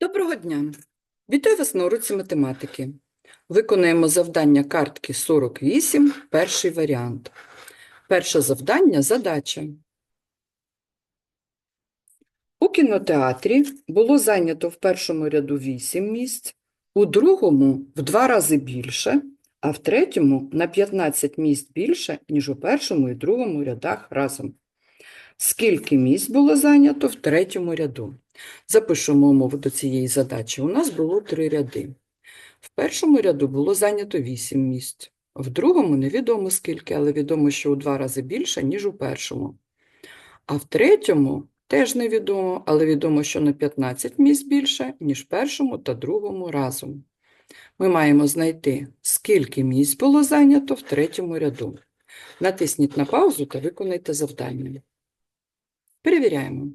Доброго дня! Вітаю вас на уроці математики. Виконаємо завдання картки 48, перший варіант. Перше завдання – задача. У кінотеатрі було зайнято в першому ряду 8 місць, у другому – в два рази більше, а в третьому – на 15 місць більше, ніж у першому і другому рядах разом. Скільки місць було зайнято в третьому ряду? Запишемо умову до цієї задачі. У нас було три ряди. В першому ряду було зайнято 8 місць, в другому невідомо скільки, але відомо, що у два рази більше, ніж у першому. А в третьому теж невідомо, але відомо, що на 15 місць більше, ніж в першому та другому разом. Ми маємо знайти, скільки місць було зайнято в третьому ряду. Натисніть на паузу та виконайте завдання. Перевіряємо.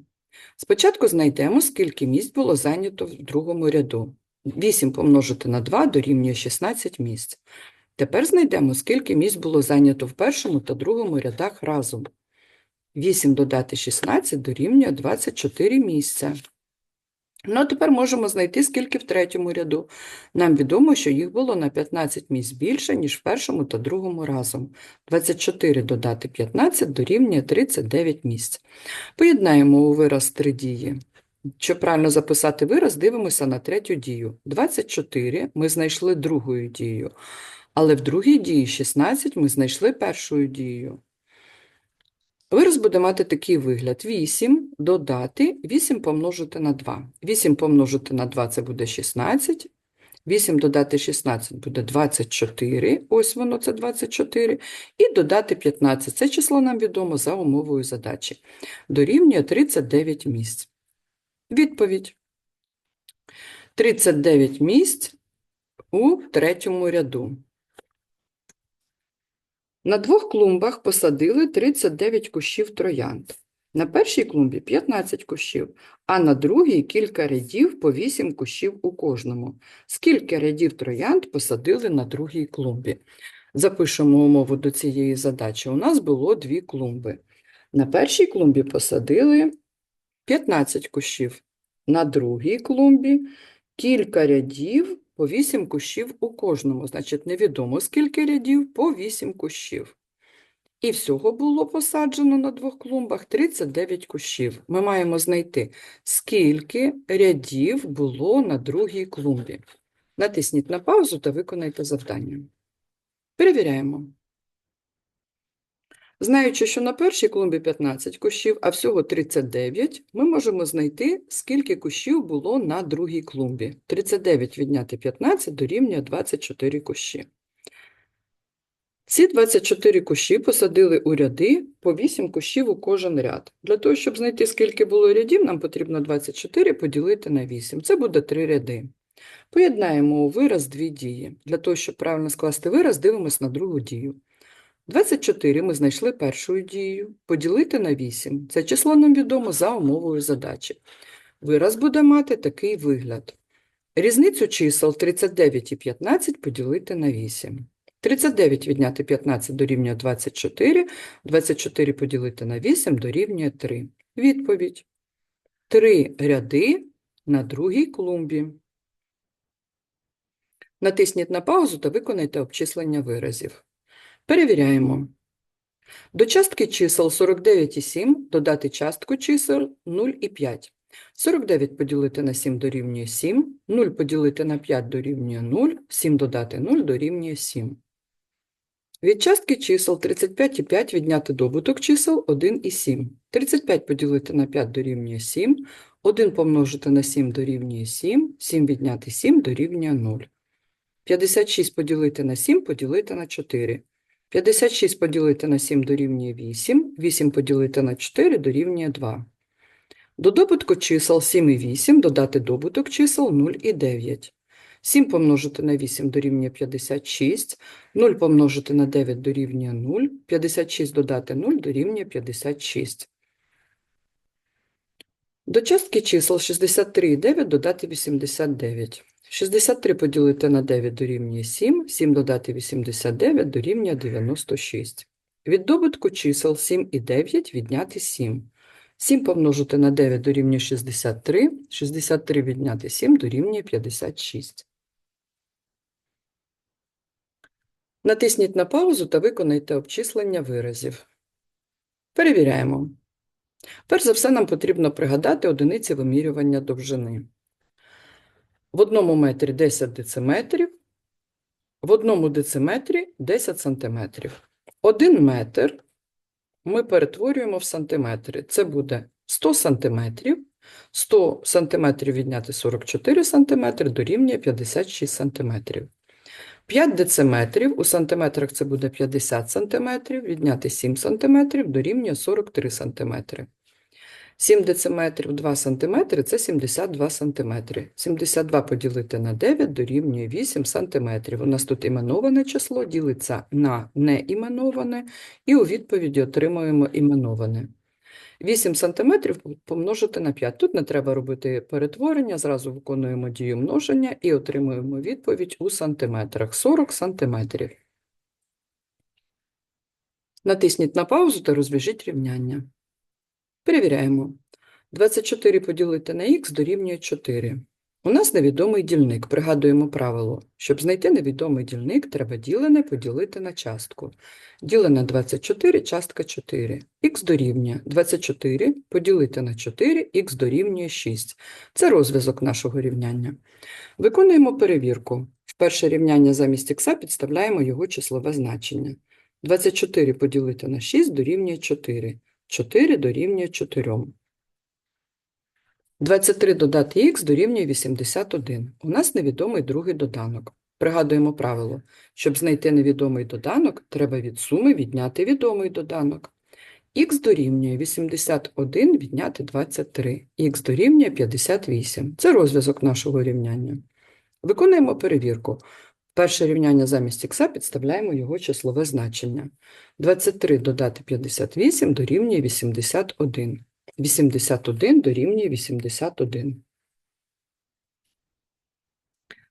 Спочатку знайдемо, скільки місць було зайнято в другому ряду. 8 помножити на 2 дорівнює 16 місць. Тепер знайдемо, скільки місць було зайнято в першому та другому рядах разом. 8 додати 16 дорівнює 24 місця. Ну, а тепер можемо знайти, скільки в третьому ряду. Нам відомо, що їх було на 15 місць більше, ніж в першому та другому разом. 24 додати 15 дорівнює 39 місць. Поєднаємо у вираз три дії. Щоб правильно записати вираз, дивимося на третю дію. 24 ми знайшли другою дією, але в другій дії 16 ми знайшли першою дією. Вираз буде мати такий вигляд. 8 додати, 8 помножити на 2. 8 помножити на 2 – це буде 16. 8 додати 16 буде 24, ось воно це 24, і додати 15, це число нам відомо за умовою задачі, дорівнює 39 місць. Відповідь. 39 місць у третьому ряду. На двох клумбах посадили 39 кущів троянд. На першій клумбі 15 кущів, а на другій кілька рядів по 8 кущів у кожному. Скільки рядів троянд посадили на другій клумбі? Запишемо умову до цієї задачі. У нас було дві клумби. На першій клумбі посадили 15 кущів, на другій клумбі кілька рядів по 8 кущів у кожному. Значить, невідомо скільки рядів по 8 кущів. І всього було посаджено на двох клумбах 39 кущів. Ми маємо знайти, скільки рядів було на другій клумбі. Натисніть на паузу та виконайте завдання. Перевіряємо. Знаючи, що на першій клумбі 15 кущів, а всього 39, ми можемо знайти, скільки кущів було на другій клумбі. 39 відняти 15 дорівнює 24 кущі. Ці 24 кущі посадили у ряди по 8 кущів у кожен ряд. Для того, щоб знайти, скільки було рядів, нам потрібно 24 поділити на 8. Це буде 3 ряди. Поєднаємо у вираз дві дії. Для того, щоб правильно скласти вираз, дивимося на другу дію. 24 ми знайшли першою дією, поділити на 8. Це число нам відомо за умовою задачі. Вираз буде мати такий вигляд. Різницю чисел 39 і 15 поділити на 8. 39 відняти 15 дорівнює 24, 24 поділити на 8 дорівнює 3. Відповідь. Три ряди на другій клумбі. Натисніть на паузу та виконайте обчислення виразів. Перевіряємо. До частки чисел 49 і 7 додати частку чисел 0 і 5. 49 поділити на 7 дорівнює 7, 0 поділити на 5 дорівнює 0, 7 додати 0 дорівнює 7. Від частки чисел 35 і 5 відняти добуток чисел 1 і 7. 35 поділити на 5 дорівнює 7, 1 помножити на 7 дорівнює 7, 7 відняти 7 дорівнює 0. 56 поділити на 7 поділити на 4. 56 поділити на 7 дорівнює 8, 8 поділити на 4 дорівнює 2. До добутку чисел 7 і 8 додати добуток чисел 0 і 9. 7 помножити на 8 дорівнює 56, 0 помножити на 9 дорівнює 0, 56 додати 0 дорівнює 56. До частки чисел 63 і 9 додати 89. 63 поділити на 9 дорівнює 7, 7 додати 89 дорівнює 96. Від добутку чисел 7 і 9 відняти 7. 7 помножити на 9 дорівнює 63. 63 відняти 7 дорівнює 56. Натисніть на паузу та виконайте обчислення виразів. Перевіряємо. Перш за все, нам потрібно пригадати одиниці вимірювання довжини. В одному метрі 10 дециметрів, в одному дециметрі 10 сантиметрів. Один метр ми перетворюємо в сантиметри. Це буде 100 сантиметрів. 100 сантиметрів відняти 44 сантиметри дорівнює 56 сантиметрів. 5 дециметрів, у сантиметрах це буде 50 сантиметрів, відняти 7 сантиметрів дорівнює 43 сантиметри. 7 дециметрів 2 сантиметри – це 72 сантиметри. 72 поділити на 9 дорівнює 8 сантиметрів. У нас тут іменоване число ділиться на неіменоване, і у відповіді отримуємо іменоване. 8 сантиметрів помножити на 5. Тут не треба робити перетворення, зразу виконуємо дію множення і отримуємо відповідь у сантиметрах. 40 сантиметрів. Натисніть на паузу та розв'яжіть рівняння. Перевіряємо. 24 поділити на х дорівнює 4. У нас невідомий дільник. Пригадуємо правило. Щоб знайти невідомий дільник, треба ділене поділити на частку. Ділене 24, частка 4. Х дорівнює 24 поділити на 4, х дорівнює 6. Це розв'язок нашого рівняння. Виконуємо перевірку. В перше рівняння замість х підставляємо його числове значення. 24 поділити на 6 дорівнює 4. 4 дорівнює 4. 23 додати х дорівнює 81. У нас невідомий другий доданок. Пригадуємо правило. Щоб знайти невідомий доданок, треба від суми відняти відомий доданок. х дорівнює 81 відняти 23. х дорівнює 58. Це розв'язок нашого рівняння. Виконуємо перевірку. Перше рівняння замість х підставляємо його числове значення. 23 додати 58 дорівнює 81. 81 дорівнює 81.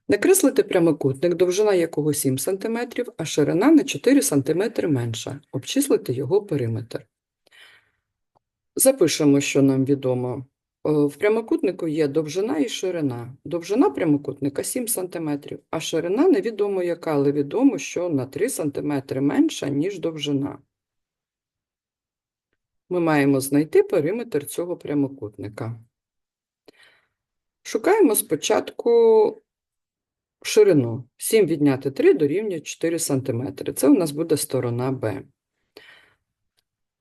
Накреслити прямокутник, довжина якого 7 см, а ширина на 4 см менша. Обчислити його периметр. Запишемо, що нам відомо. Е, В прямокутнику є довжина і ширина. Довжина прямокутника 7 см, а ширина невідомо яка, але відомо, що на 3 см менша, ніж довжина. Ми маємо знайти периметр цього прямокутника. Шукаємо спочатку ширину. 7 відняти 3 дорівнює 4 см. Це у нас буде сторона Б.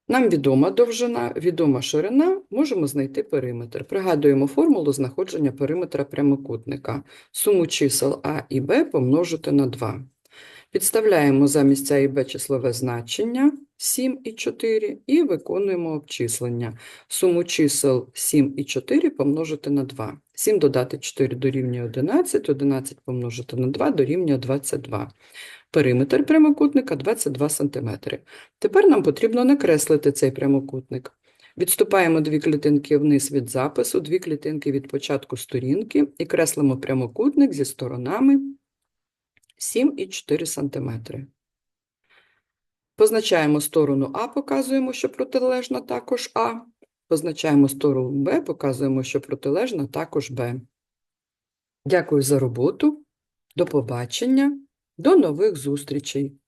Нам відома довжина, відома ширина, можемо знайти периметр. Пригадуємо формулу знаходження периметра прямокутника. Суму чисел А і Б помножити на 2. Підставляємо замість А і Б числове значення 7 і 4 і виконуємо обчислення. Суму чисел 7 і 4 помножити на 2. 7 додати 4 дорівнює 11, 11 помножити на 2 дорівнює 22. Периметр прямокутника 22 см. Тепер нам потрібно накреслити цей прямокутник. Відступаємо дві клітинки вниз від запису, дві клітинки від початку сторінки і креслимо прямокутник зі сторонами 7 і 4 см. Позначаємо сторону А, показуємо, що протилежна також А. Позначаємо сторону Б, показуємо, що протилежна також Б. Дякую за роботу. До побачення. До нових зустрічей!